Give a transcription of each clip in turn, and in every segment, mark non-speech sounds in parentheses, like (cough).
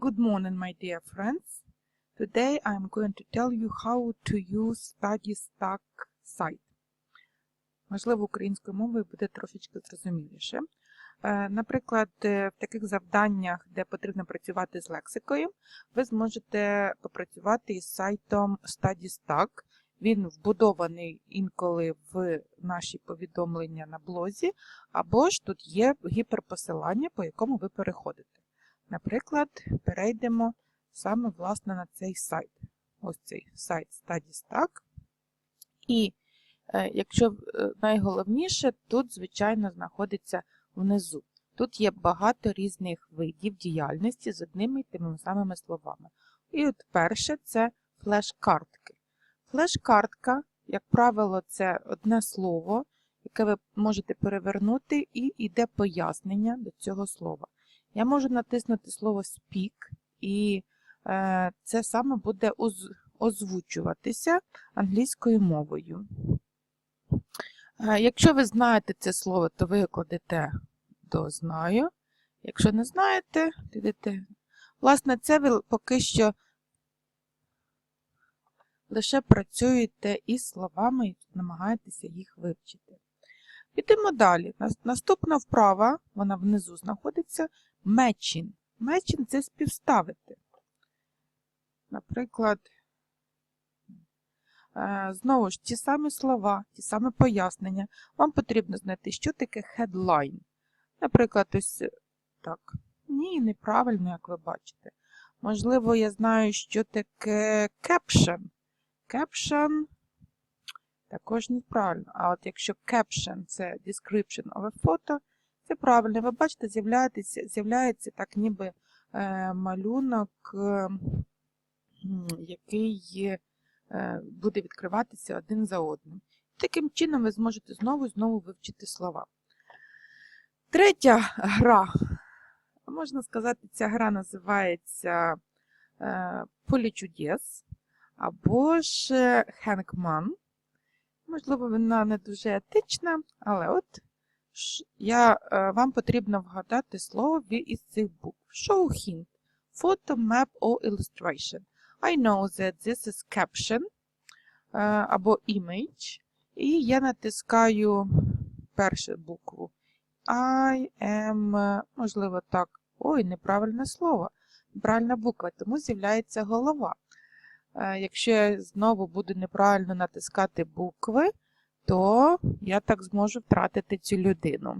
Good morning, my dear friends. Today I'm going to tell you how to use StudyStack site. Можливо, українською мовою буде трошечки зрозуміліше. Е, Наприклад, е, в таких завданнях, де потрібно працювати з лексикою, ви зможете попрацювати із сайтом StudyStack. Він вбудований інколи в наші повідомлення на блозі, або ж тут є гіперпосилання, по якому ви переходите. Наприклад, перейдемо саме власне на цей сайт. Ось цей сайт StudyStack. І е, якщо е, найголовніше, тут, звичайно, знаходиться внизу. Тут є багато різних видів діяльності з одними і тими самими словами. І от перше це флеш-картки. Флеш-картка, як правило, це одне слово, яке ви можете перевернути, і йде пояснення до цього слова. Я можу натиснути слово Speak, і е, це саме буде оз, озвучуватися англійською мовою. Е, якщо ви знаєте це слово, то ви кладете до знаю. Якщо не знаєте, йдете. Власне, це ви поки що лише працюєте із словами і намагаєтеся їх вивчити. Підемо далі. Наступна вправа, вона внизу знаходиться matching. Matching – це співставити. Наприклад, е, знову ж ті самі слова, ті самі пояснення. Вам потрібно знайти, що таке headline. Наприклад, ось так. Ні, неправильно, як ви бачите. Можливо, я знаю, що таке caption. Caption також неправильно. А от якщо caption це description of a photo, це правильно. Ви бачите, з'являється так ніби е, малюнок, е, який е, буде відкриватися один за одним. Таким чином ви зможете знову і знову вивчити слова. Третя гра, можна сказати, ця гра називається Полі чудес або ж Хенкман. Можливо, вона не дуже етична, але от я, е, вам потрібно вгадати слово із цих букв. Show hint. Photo, map or illustration. I know that this is caption е, або image. І я натискаю першу букву. I am, можливо, так. Ой, неправильне слово. Правильна буква, тому з'являється голова. Е, якщо я знову буду неправильно натискати букви, то я так зможу втратити цю людину.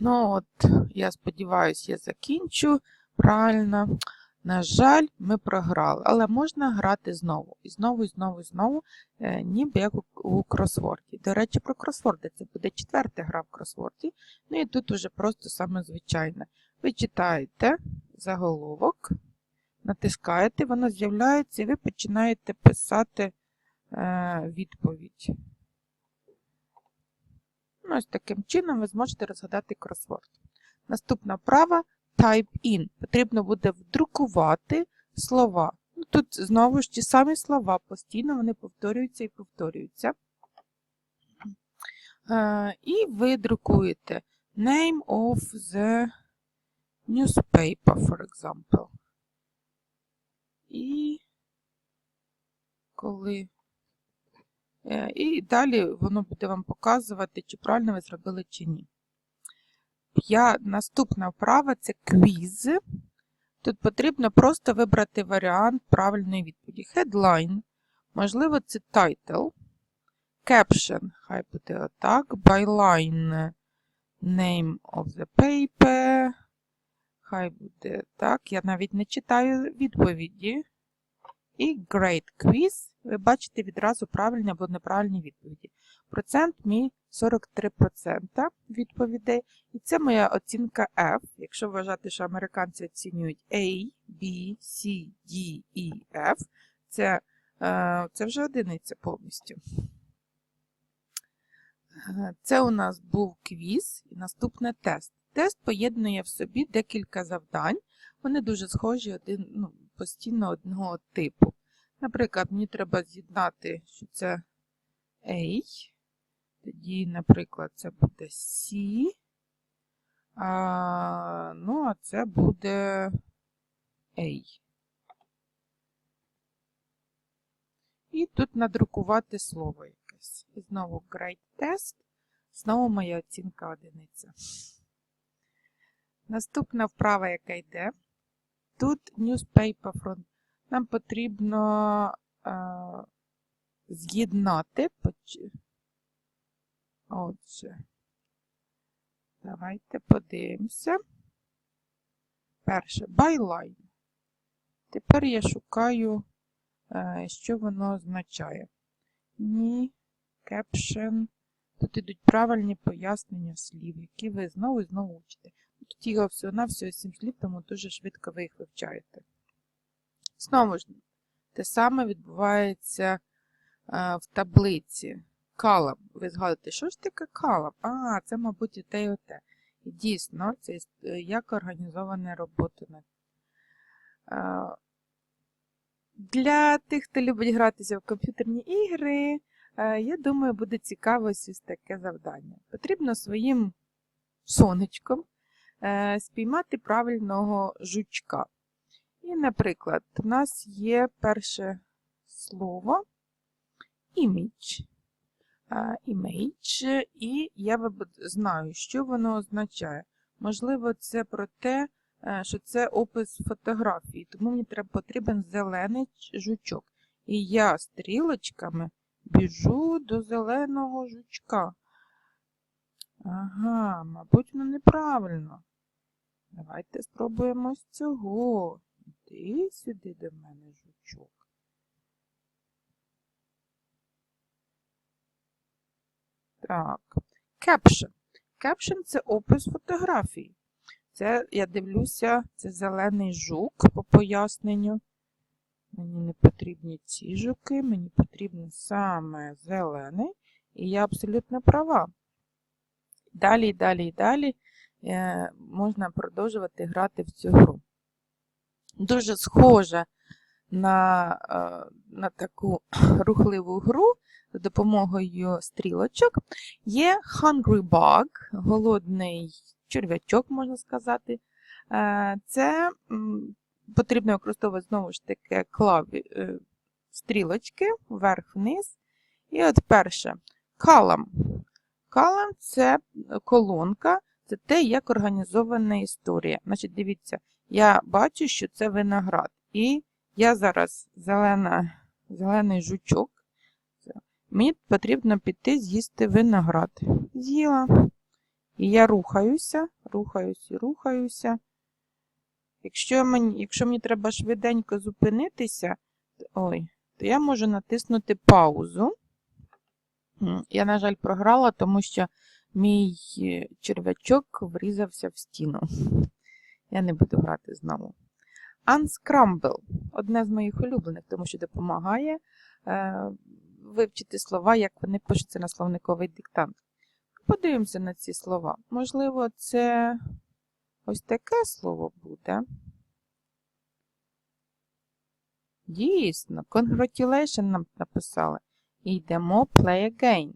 Ну от, я сподіваюся, я закінчу. Правильно. На жаль, ми програли, але можна грати знову. І знову, і знову, і знову, е, ніби як у кросворді. До речі, про кросворди це буде четверта гра в кросворді. Ну і тут уже просто саме звичайне. Ви читаєте заголовок натискаєте, воно з'являється, і ви починаєте писати відповідь. Ну, Ось таким чином ви зможете розгадати кросворд. Наступна вправа Type in. Потрібно буде вдрукувати слова. Ну, Тут знову ж ті самі слова, постійно вони повторюються і повторюються. Е, і ви друкуєте name of the newspaper, for example. І коли. Е, і далі воно буде вам показувати, чи правильно ви зробили, чи ні. Я, Наступна вправа це квіз. Тут потрібно просто вибрати варіант правильної відповіді. Headline, можливо, це title. Caption, хай буде отак. Byline name of the paper. Хай буде так. Я навіть не читаю відповіді. І Great Quiz. Ви бачите відразу правильні або неправильні відповіді. Процент мій 43% відповідей. І це моя оцінка F. Якщо вважати, що американці оцінюють A, B, C, D, E, F, це, е, це вже одиниця повністю. Е, це у нас був квіз і наступний тест. Тест поєднує в собі декілька завдань. Вони дуже схожі один, ну, постійно одного типу. Наприклад, мені треба з'єднати, що це A. Тоді, наприклад, це буде C. А, ну, а це буде A. І тут надрукувати слово якесь. І знову Great Test. Знову моя оцінка одиниця. Наступна вправа, яка йде. Тут newspaper front. Нам потрібно е, з'єднати. Отже, давайте подивимося. Перше, byline. Тепер я шукаю, е, що воно означає. Ні, caption. Тут ідуть правильні пояснення слів, які ви знову і знову учите. Тут його всього на всього 7 слів, тому дуже швидко ви їх вивчаєте. Знову ж, те саме відбувається е, в таблиці. Калам. Ви згадуєте, що ж таке калам? А, це, мабуть, і те, і оте. І дійсно, це е, як організована робота. Е, Для тих, хто любить гратися в комп'ютерні ігри, я думаю, буде цікаво ось таке завдання. Потрібно своїм сонечком спіймати правильного жучка. І, наприклад, у нас є перше слово image. Image, і я знаю, що воно означає. Можливо, це про те, е, що це опис фотографії, тому мені потрібен зелений жучок. І я стрілочками біжу до зеленого жучка. Ага, мабуть, воно неправильно. Давайте спробуємо з цього. Іди сюди до мене, жучок. Так. Caption. Caption – це опис фотографії. Це, я дивлюся, це зелений жук по поясненню. Мені не потрібні ці жуки, мені потрібен саме зелений. І я абсолютно права. Далі, далі, далі е, можна продовжувати грати в цю гру. Дуже схожа на, е, на таку (clears throat) рухливу гру за допомогою стрілочок. Є Hungry Bug, голодний черв'ячок, можна сказати. Е, Це потрібно використовувати знову ж таки клаві, е, стрілочки вверх-вниз. І от перше column. Column – це колонка, це те, як організована історія. Значить, дивіться, я бачу, що це виноград. І я зараз зелена, зелений жучок. Мені потрібно піти з'їсти виноград. З'їла. І я рухаюся, рухаюся, рухаюся. Якщо мені, якщо мені треба швиденько зупинитися, ой, то я можу натиснути паузу. Я, на жаль, програла, тому що мій е, черв'ячок врізався в стіну. Я не буду грати знову. Unscramble одне з моїх улюблених, тому що допомагає е, вивчити слова, як вони пишуться на словниковий диктант. Подивимося на ці слова. Можливо, це ось таке слово буде. Дійсно, congratulation нам написали. І йдемо play again.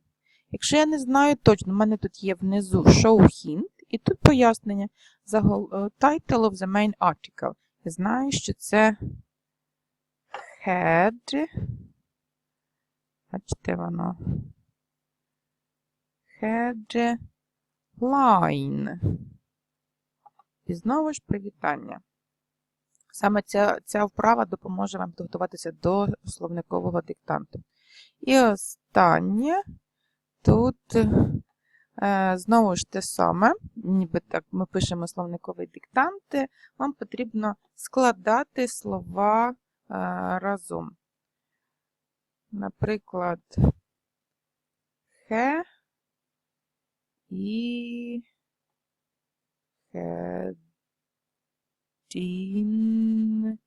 Якщо я не знаю точно, в мене тут є внизу show hint, і тут пояснення е, title of the main article. Я знаю, що це head. Бачите, воно. Headline. І знову ж привітання. Саме ця, ця вправа допоможе вам підготуватися до словникового диктанту. І останнє тут знову ж те саме, ніби так ми пишемо словниковий диктант, вам потрібно складати слова е, разом. Наприклад, хе і хедін.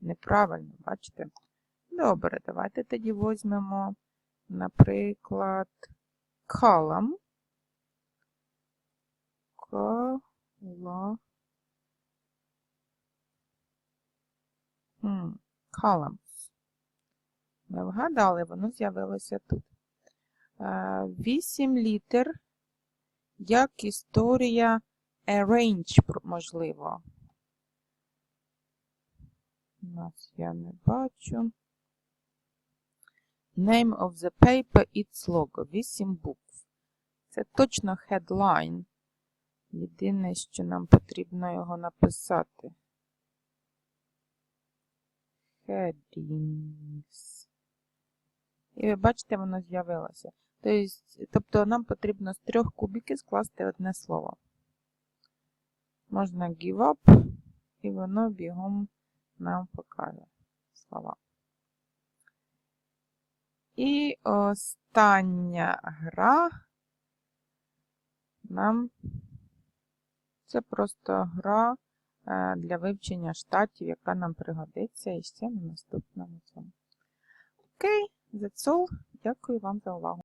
Неправильно, бачите? Добре, давайте тоді візьмемо, наприклад, column. Columns. Ми вгадали, воно з'явилося тут. 8 літер, як історія arrange, можливо. У нас я не бачу. Name of the paper, its logo. 8 букв. Це точно headline. Єдине, що нам потрібно його написати. Headings. І ви бачите, воно з'явилося. Тобто, тобто нам потрібно з трьох кубиків скласти одне слово. Можна give up, і воно бігом нам покаже слова. І остання гра нам це просто гра е, для вивчення штатів, яка нам пригодиться і ще на наступному цьому. Окей, that's all. Дякую вам за увагу.